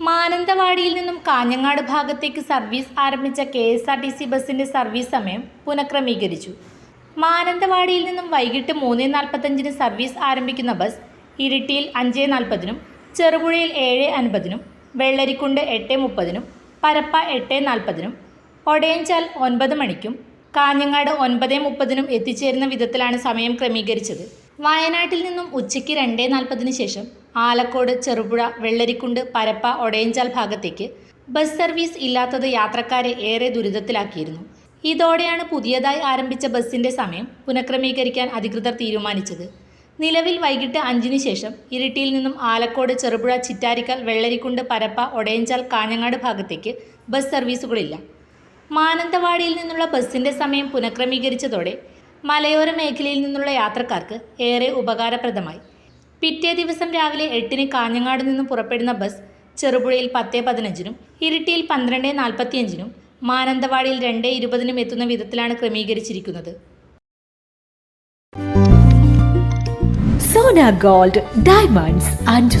മാനന്തവാടിയിൽ നിന്നും കാഞ്ഞങ്ങാട് ഭാഗത്തേക്ക് സർവീസ് ആരംഭിച്ച K S R T C ബസിന്റെ സർവീസ് സമയം പുനഃക്രമീകരിച്ചു. മാനന്തവാടിയിൽ നിന്നും വൈകിട്ട് മൂന്ന് നാൽപ്പത്തഞ്ചിന് സർവീസ് ആരംഭിക്കുന്ന ബസ് ഇരിട്ടിയിൽ അഞ്ച് നാൽപ്പതിനും ചെറുപുഴയിൽ ഏഴ് അൻപതിനും വെള്ളരിക്കുണ്ട് എട്ട് മുപ്പതിനും പരപ്പ എട്ട് നാൽപ്പതിനും ഒടയഞ്ചാൽ ഒൻപത് മണിക്കും കാഞ്ഞങ്ങാട് ഒൻപത് മുപ്പതിനും എത്തിച്ചേരുന്ന വിധത്തിലാണ് സമയം ക്രമീകരിച്ചത്. വയനാട്ടിൽ നിന്നും ഉച്ചയ്ക്ക് രണ്ട് നാൽപ്പതിന് ശേഷം ആലക്കോട് ചെറുപുഴ വെള്ളരിക്കുണ്ട് പരപ്പ ഒടയഞ്ചാൽ ഭാഗത്തേക്ക് ബസ് സർവീസ് ഇല്ലാത്തത് യാത്രക്കാരെ ഏറെ ദുരിതത്തിലാക്കിയിരുന്നു. ഇതോടെയാണ് പുതിയതായി ആരംഭിച്ച ബസിന്റെ സമയം പുനഃക്രമീകരിക്കാൻ അധികൃതർ തീരുമാനിച്ചത്. നിലവിൽ വൈകിട്ട് അഞ്ചിന് ശേഷം ഇരിട്ടിയിൽ നിന്നും ആലക്കോട് ചെറുപുഴ ചിറ്റാരിക്കൽ വെള്ളരിക്കുണ്ട് പരപ്പ ഒടയഞ്ചാൽ കാഞ്ഞങ്ങാട് ഭാഗത്തേക്ക് ബസ് സർവീസുകളില്ല. മാനന്തവാടിയിൽ നിന്നുള്ള ബസിന്റെ സമയം പുനഃക്രമീകരിച്ചതോടെ മലയോര മേഖലയിൽ നിന്നുള്ള യാത്രക്കാർക്ക് ഏറെ ഉപകാരപ്രദമായി. പിറ്റേ ദിവസം രാവിലെ എട്ടിന് കാഞ്ഞങ്ങാട് നിന്നും പുറപ്പെടുന്ന ബസ് ചെറുപുഴയിൽ പത്ത് പതിനഞ്ചിനും ഇരിട്ടിയിൽ പന്ത്രണ്ട് നാൽപ്പത്തിയഞ്ചിനും മാനന്തവാടിയിൽ രണ്ട് ഇരുപതിനും എത്തുന്ന വിധത്തിലാണ് ക്രമീകരിച്ചിരിക്കുന്നത്. Sona gold diamonds and